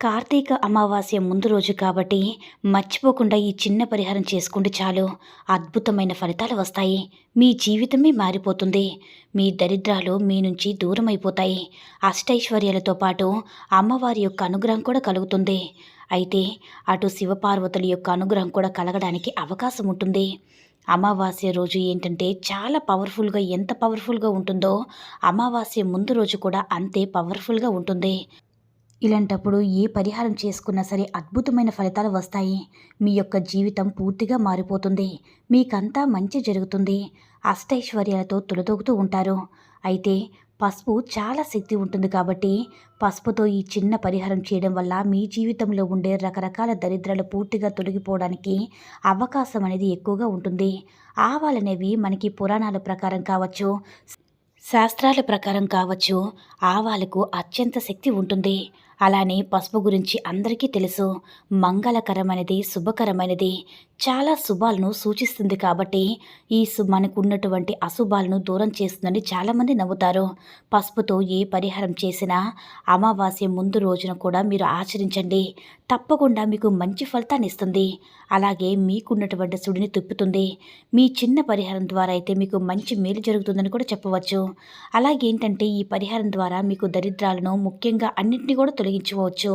కార్తీక అమావాస్య ముందు రోజు కాబట్టి మర్చిపోకుండా ఈ చిన్న పరిహారం చేసుకుంటే చాలు. అద్భుతమైన ఫలితాలు వస్తాయి. మీ జీవితమే మారిపోతుంది. మీ దరిద్రాలు మీ నుంచి దూరం అయిపోతాయి అష్టైశ్వర్యాలతో పాటు అమ్మవారి యొక్క అనుగ్రహం కూడా కలుగుతుంది. అయితే అటు శివపార్వతుల యొక్క అనుగ్రహం కూడా కలగడానికి అవకాశం ఉంటుంది. అమావాస్య రోజు ఏంటంటే చాలా పవర్ఫుల్గా ఎంత పవర్ఫుల్గా ఉంటుందో అమావాస్య ముందు రోజు కూడా అంతే పవర్ఫుల్గా ఉంటుంది. ఇలాంటప్పుడు ఏ పరిహారం చేసుకున్నా సరే అద్భుతమైన ఫలితాలు వస్తాయి. మీ యొక్క జీవితం పూర్తిగా మారిపోతుంది. మీకంతా మంచి జరుగుతుంది. అష్టైశ్వర్యాలతో తులతూగుతూ ఉంటారు. అయితే పసుపు చాలా శక్తి ఉంటుంది కాబట్టి పసుపుతో ఈ చిన్న పరిహారం చేయడం వల్ల మీ జీవితంలో ఉండే రకరకాల దరిద్రాలు పూర్తిగా తొలగిపోవడానికి అవకాశం అనేది ఎక్కువగా ఉంటుంది. ఆవాలనేవి మనకి పురాణాల ప్రకారం కావచ్చు శాస్త్రాల ప్రకారం కావచ్చు ఆవాలకు అత్యంత శక్తి ఉంటుంది. అలానే పసుపు గురించి అందరికీ తెలుసు. మంగళకరమైనది శుభకరమైనది. చాలా శుభాలను సూచిస్తుంది కాబట్టి ఈ సు మనకు ఉన్నటువంటి అశుభాలను దూరం చేస్తుందని చాలామంది నవ్వుతారు పసుపుతో ఏ పరిహారం చేసినా అమావాస్య ముందు రోజున కూడా మీరు ఆచరించండి. తప్పకుండా మీకు మంచి ఫలితాన్ని ఇస్తుంది. అలాగే మీకున్నటువంటి సుడిని తిప్పుతుంది. మీ చిన్న పరిహారం ద్వారా అయితే మీకు మంచి మేలు జరుగుతుందని కూడా చెప్పవచ్చు. అలాగే ఏంటంటే ఈ పరిహారం ద్వారా మీకు దరిద్రాలను ముఖ్యంగా అన్నింటినీ కూడా తొలగించుకోవచ్చు.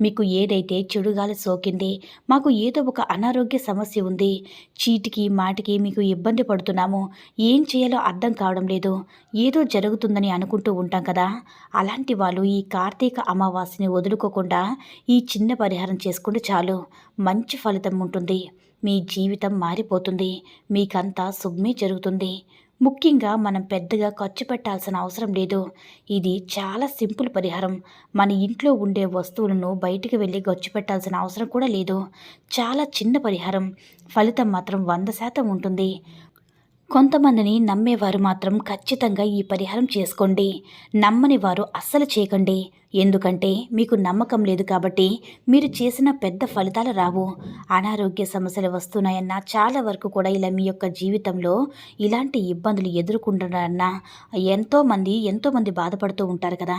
మీకు ఏదైతే చెడుగాలి సోకింది మాకు ఏదో ఒక అనారోగ్య సమస్య ఉంది చీటికి మాటికి మీకు ఇబ్బంది పడుతున్నాము ఏం చేయాలో అర్థం కావడం లేదు ఏదో జరుగుతుందని అనుకుంటూ ఉంటాం కదా. అలాంటి వాళ్ళు ఈ కార్తీక అమావాస్యని వదులుకోకుండా ఈ చిన్న పరిహారం చేసుకుంటే చాలు. మంచి ఫలితం ఉంటుంది. మీ జీవితం మారిపోతుంది. మీకంతా శుభమే జరుగుతుంది. ముఖ్యంగా మనం పెద్దగా ఖర్చు పెట్టాల్సిన అవసరం లేదు. ఇది చాలా సింపుల్ పరిహారం. మన ఇంట్లో ఉండే వస్తువులను బయటికి వెళ్ళి ఖర్చు పెట్టాల్సిన అవసరం కూడా లేదు. చాలా చిన్న పరిహారం. ఫలితం మాత్రం వంద శాతం ఉంటుంది. కొంతమందిని నమ్మేవారు మాత్రం ఖచ్చితంగా ఈ పరిహారం చేసుకోండి. నమ్మని వారు అస్సలు చేయకండి. ఎందుకంటే మీకు నమ్మకం లేదు కాబట్టి మీరు చేసిన పెద్ద ఫలితాలు రావు. అనారోగ్య సమస్యలు వస్తున్నాయన్నా చాలా వరకు కూడా ఇలా మీ యొక్క జీవితంలో ఇలాంటి ఇబ్బందులు ఎదుర్కొంటున్నారన్నా ఎంతోమంది ఎంతోమంది బాధపడుతూ ఉంటారు కదా.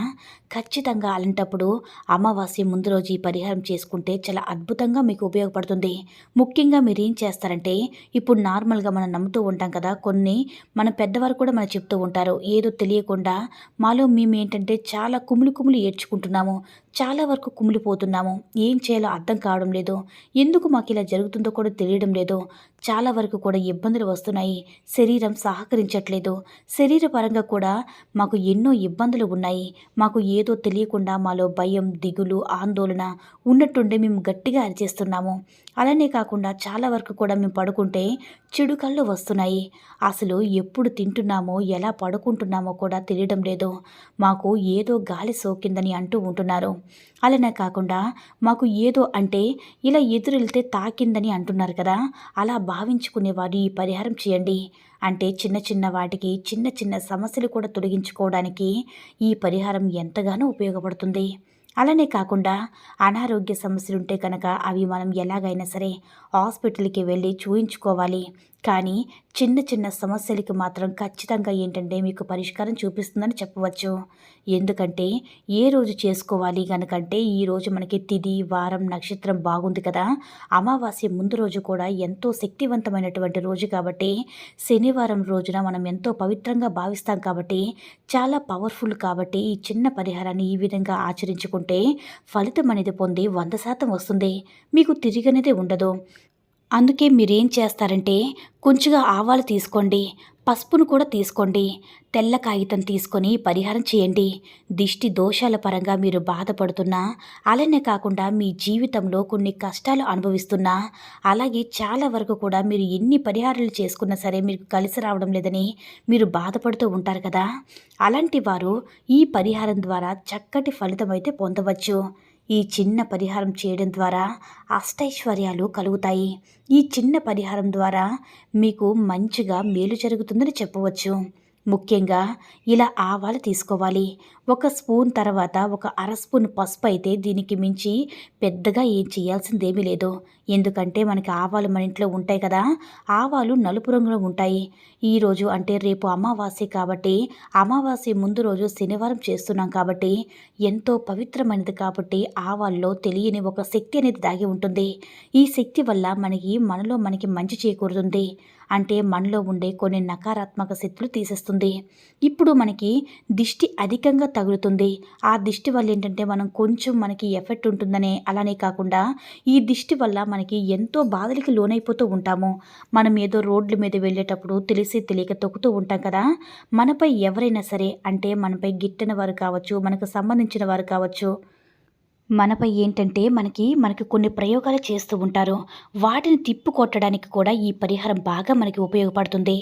ఖచ్చితంగా అలాంటప్పుడు అమావాస్య ముందు రోజు ఈ పరిహారం చేసుకుంటే చాలా అద్భుతంగా మీకు ఉపయోగపడుతుంది. ముఖ్యంగా మీరు ఏం చేస్తారంటే ఇప్పుడు నార్మల్గా మనం నమ్ముతూ ఉంటాం కదా కొన్ని మన పెద్దవారు కూడా మనకు చెప్తూ ఉంటారు. ఏదో తెలియకుండా మాలో మేము ఏంటంటే చాలా కుములు కుములు ఏడ్చుకుంటున్నాము. చాలా వరకు కుమిలిపోతున్నాము. ఏం చేయాలో అర్థం కావడం లేదు. ఎందుకు మాకు ఇలా జరుగుతుందో కూడా తెలియడం లేదు. చాలా వరకు కూడా ఇబ్బందులు వస్తున్నాయి. శరీరం సహకరించట్లేదు. శరీరపరంగా కూడా మాకు ఎన్నో ఇబ్బందులు ఉన్నాయి. మాకు ఏదో తెలియకుండా మాలో భయం దిగులు ఆందోళన ఉన్నట్టుండే మేము గట్టిగా అరిచేస్తున్నాము. అలానే కాకుండా చాలా వరకు కూడా మేము పడుకుంటే చెడు కళ్ళు వస్తున్నాయి. అసలు ఎప్పుడు తింటున్నామో ఎలా పడుకుంటున్నామో కూడా తెలియడం లేదు. మాకు ఏదో గాలి సోకిందని అంటూ ఉంటున్నారు. అలానే కాకుండా మాకు ఏదో అంటే ఇలా ఎదురెళ్తే తాకిందని అంటున్నారు కదా అలా భావించుకునేవారు ఈ పరిహారం చేయండి. అంటే చిన్న చిన్న వాటికి చిన్న చిన్న సమస్యలు కూడా తొలగించుకోవడానికి ఈ పరిహారం ఎంతగానో ఉపయోగపడుతుంది. అలానే కాకుండా అనారోగ్య సమస్యలుంటే కనుక అవి మనం ఎలాగైనా సరే హాస్పిటల్కి వెళ్ళి చూయించుకోవాలి. కానీ చిన్న చిన్న సమస్యలకి మాత్రం ఖచ్చితంగా ఏంటంటే మీకు పరిష్కారం చూపిస్తుందని చెప్పవచ్చు. ఎందుకంటే ఏ రోజు చేసుకోవాలి కనుకంటే ఈ రోజు మనకి తిది వారం నక్షత్రం బాగుంది కదా. అమావాస్య ముందు రోజు కూడా ఎంతో శక్తివంతమైనటువంటి రోజు కాబట్టి శనివారం రోజున మనం ఎంతో పవిత్రంగా భావిస్తాం కాబట్టి చాలా పవర్ఫుల్ కాబట్టి ఈ చిన్న పరిహారాన్ని ఈ విధంగా ఆచరించుకుంటే ఫలితం అనేది పొంది వంద శాతం వస్తుంది. మీకు తిరిగనేదే ఉండదు. అందుకే మీరేం చేస్తారంటే కొంచెంగా ఆవాలు తీసుకోండి పసుపును కూడా తీసుకోండి తెల్ల కాగితం తీసుకొని పరిహారం చేయండి. దిష్టి దోషాల పరంగా మీరు బాధపడుతున్నా అలానే కాకుండా మీ జీవితంలో కొన్ని కష్టాలు అనుభవిస్తున్నా అలాగే చాలా వరకు కూడా మీరు ఎన్ని పరిహారాలు చేసుకున్నా సరే మీకు కలిసి రావడం లేదని మీరు బాధపడుతూ ఉంటారు కదా. అలాంటి వారు ఈ పరిహారం ద్వారా చక్కటి ఫలితం అయితే పొందవచ్చు. ఈ చిన్న పరిహారం చేయడం ద్వారా అష్టైశ్వర్యాలు కలుగుతాయి. ఈ చిన్న పరిహారం ద్వారా మీకు మంచిగా మేలు జరుగుతుందని చెప్పవచ్చు. ముఖ్యంగా ఇలా ఆవాలు తీసుకోవాలి. ఒక స్పూన్ తర్వాత ఒక అర స్పూన్ పసుపు అయితే దీనికి మించి పెద్దగా ఏం చేయాల్సిందేమీ లేదు. ఎందుకంటే మనకి ఆవాలు మన ఇంట్లో ఉంటాయి కదా ఆవాలు నలుపు రంగులో ఉంటాయి. ఈరోజు అంటే రేపు అమావాస్య కాబట్టి అమావాస్య ముందు రోజు శనివారం చేస్తున్నాం కాబట్టి ఎంతో పవిత్రమైనది కాబట్టి ఆవాల్లో తెలియని ఒక శక్తి అనేది దాగి ఉంటుంది. ఈ శక్తి వల్ల మనకి మనలో మనకి మంచి చేకూరుతుంది. అంటే మనలో ఉండే కొన్ని నకారాత్మక శక్తులు తీసేస్తుంది. ఇప్పుడు మనకి దిష్టి అధికంగా తగులుతుంది. ఆ దిష్టి వల్ల ఏంటంటే మనం కొంచెం మనకి ఎఫెక్ట్ ఉంటుందనే అలానే కాకుండా ఈ దిష్టి వల్ల మనకి ఎంతో బాధలకి లోనైపోతూ ఉంటాము. మనం ఏదో రోడ్ల మీద వెళ్ళేటప్పుడు తెలిసి తెలియక తొక్కుతూ ఉంటాం కదా. మనపై ఎవరైనా సరే అంటే మనపై గిట్టని వారు కావచ్చు మనకు సంబంధించిన వారు కావచ్చు మనపై ఏంటంటే మనకి మనకి కొన్ని ప్రయోగాలు చేస్తూ ఉంటారు. వాటిని తిప్పు కొట్టడానికి కూడా ఈ పరిహారం బాగా మనకి ఉపయోగపడుతుంది.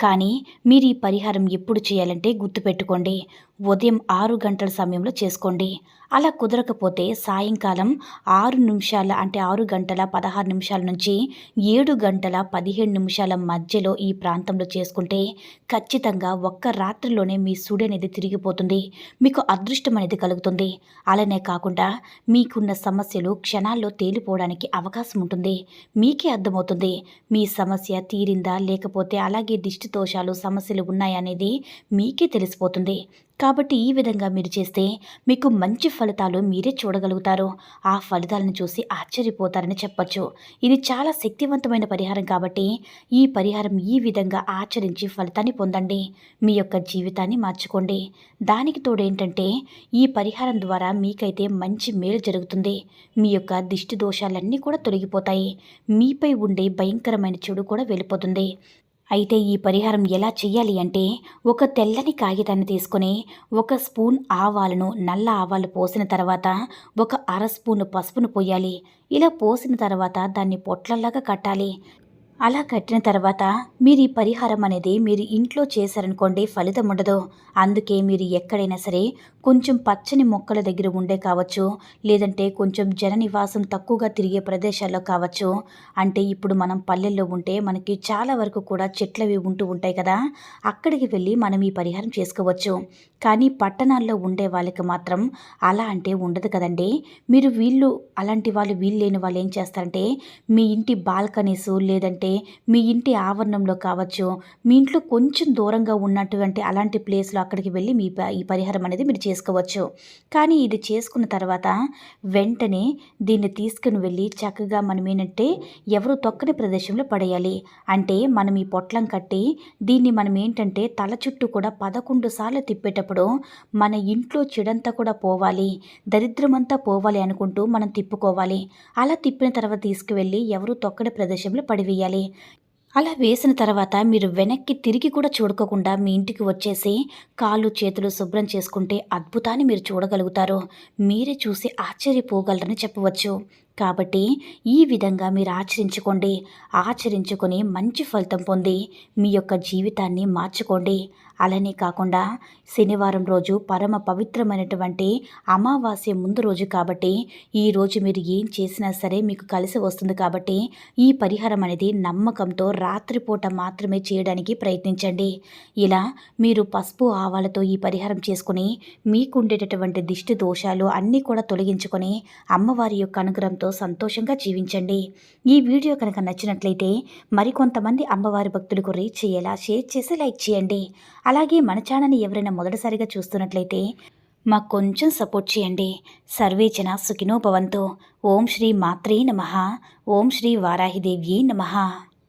కానీ మీరు ఈ పరిహారం ఎప్పుడు చేయాలంటే గుర్తుపెట్టుకోండి. ఉదయం ఆరు గంటల సమయంలో చేసుకోండి. అలా కుదరకపోతే సాయంకాలం ఆరు నిమిషాల అంటే ఆరు గంటల పదహారు నిమిషాల నుంచి ఏడు గంటల పదిహేడు నిమిషాల మధ్యలో ఈ ప్రాంతంలో చేసుకుంటే ఖచ్చితంగా ఒక్క రాత్రిలోనే మీ సుడి అనేది తిరిగిపోతుంది. మీకు అదృష్టం అనేది కలుగుతుంది. అలానే కాకుండా మీకున్న సమస్యలు క్షణాల్లో తేలిపోవడానికి అవకాశం ఉంటుంది. మీకే అర్థమవుతుంది. మీ సమస్య తీరిందా? లేకపోతే అలాగే దిష్టి దోషాలు సమస్యలు ఉన్నాయనేది మీకే తెలిసిపోతుంది. కాబట్టి ఈ విధంగా మీరు చేస్తే మీకు మంచి ఫలితాలు మీరే చూడగలుగుతారు. ఆ ఫలితాలను చూసి ఆశ్చర్యపోతారని చెప్పచ్చు. ఇది చాలా శక్తివంతమైన పరిహారం కాబట్టి ఈ పరిహారం ఈ విధంగా ఆచరించి ఫలితాన్ని పొందండి. మీ యొక్క జీవితాన్ని మార్చుకోండి. దానికి తోడేంటంటే ఈ పరిహారం ద్వారా మీకైతే మంచి మేలు జరుగుతుంది. మీ యొక్క దిష్టి దోషాలన్నీ కూడా తొలగిపోతాయి. మీపై ఉండే భయంకరమైన చెడు కూడా వెళ్ళిపోతుంది. అయితే ఈ పరిహారం ఎలా చేయాలి అంటే ఒక తెల్లని కాగితాన్ని తీసుకొని ఒక స్పూన్ ఆవాలను నల్ల ఆవాలు పోసిన తర్వాత ఒక అర స్పూన్ పసుపును పోయాలి. ఇలా పోసిన తర్వాత దాన్ని పొట్లల్లాగా కట్టాలి. అలా కట్టిన తర్వాత మీరు ఈ పరిహారం అనేది మీరు ఇంట్లో చేశారనుకోండి ఫలితం ఉండదు. అందుకే మీరు ఎక్కడైనా సరే కొంచెం పచ్చని మొక్కల దగ్గర ఉండే కావచ్చు లేదంటే కొంచెం జన నివాసం తక్కువగా తిరిగే ప్రదేశాల్లో కావచ్చు. అంటే ఇప్పుడు మనం పల్లెల్లో ఉంటే మనకి చాలా వరకు కూడా చెట్లవి ఉంటూ ఉంటాయి కదా అక్కడికి వెళ్ళి మనం ఈ పరిహారం చేసుకోవచ్చు. కానీ పట్టణాల్లో ఉండే వాళ్ళకి మాత్రం అలా అంటే ఉండదు కదండి. మీరు వీళ్ళు అలాంటి వాళ్ళు వీళ్ళు లేని వాళ్ళు ఏం చేస్తారంటే మీ ఇంటి బాల్కనీస్ లేదంటే మీ ఇంటి ఆవరణంలో కావచ్చు మీ ఇంట్లో కొంచెం దూరంగా ఉన్నటువంటి అలాంటి ప్లేస్లో అక్కడికి వెళ్ళి మీ ఈ పరిహారం అనేది మీరు చేసుకోవచ్చు. కానీ ఇది చేసుకున్న తర్వాత వెంటనే దీన్ని తీసుకుని వెళ్ళి చక్కగా మనం ఏంటంటే ఎవరు తొక్కని ప్రదేశంలో పడేయాలి. అంటే మనం ఈ పొట్లం కట్టి దీన్ని మనం ఏంటంటే తల చుట్టూ కూడా పదకొండు సార్లు తిప్పేటప్పుడు మన ఇంట్లో చెడంతా కూడా పోవాలి దరిద్రమంతా పోవాలి అనుకుంటూ మనం తిప్పుకోవాలి. అలా తిప్పిన తర్వాత తీసుకువెళ్ళి ఎవరు తొక్కడి ప్రదేశంలో పడివేయాలి. అలా వేసిన తర్వాత మీరు వెనక్కి తిరిగి కూడా చూడకోకుండా మీ ఇంటికి వచ్చేసి కాళ్ళు చేతులు శుభ్రం చేసుకుంటే అద్భుతాన్ని మీరు చూడగలుగుతారు. మీరే చూసి ఆశ్చర్యపోగలరని చెప్పవచ్చు. కాబట్టి ఈ విధంగా మీరు ఆచరించుకోండి. ఆచరించుకొని మంచి ఫలితం పొంది మీ యొక్క జీవితాన్ని మార్చుకోండి. అలానే కాకుండా శనివారం రోజు పరమ పవిత్రమైనటువంటి అమావాస్య ముందు రోజు కాబట్టి ఈ రోజు మీరు ఏం చేసినా సరే మీకు కలిసి వస్తుంది కాబట్టి ఈ పరిహారం అనేది నమ్మకంతో రాత్రిపూట మాత్రమే చేయడానికి ప్రయత్నించండి. ఇలా మీరు పసుపు ఆవాలతో ఈ పరిహారం చేసుకుని మీకుండేటటువంటి దిష్టి దోషాలు అన్నీ కూడా తొలగించుకొని అమ్మవారి యొక్క అనుగ్రహంతో సంతోషంగా జీవించండి. ఈ వీడియో కనుక నచ్చినట్లయితే మరికొంతమంది అమ్మవారి భక్తులకు రీచ్ చేయేలా షేర్ చేసి లైక్ చేయండి. అలాగే మన ఛానల్ని ఎవరైనా మొదటిసారిగా చూస్తున్నట్లయితే మాకు కొంచెం సపోర్ట్ చేయండి. సర్వేచన సుఖినో ఓం శ్రీ మాత్రే నమ. ఓం శ్రీ వారాహిదేవ్యే నమ.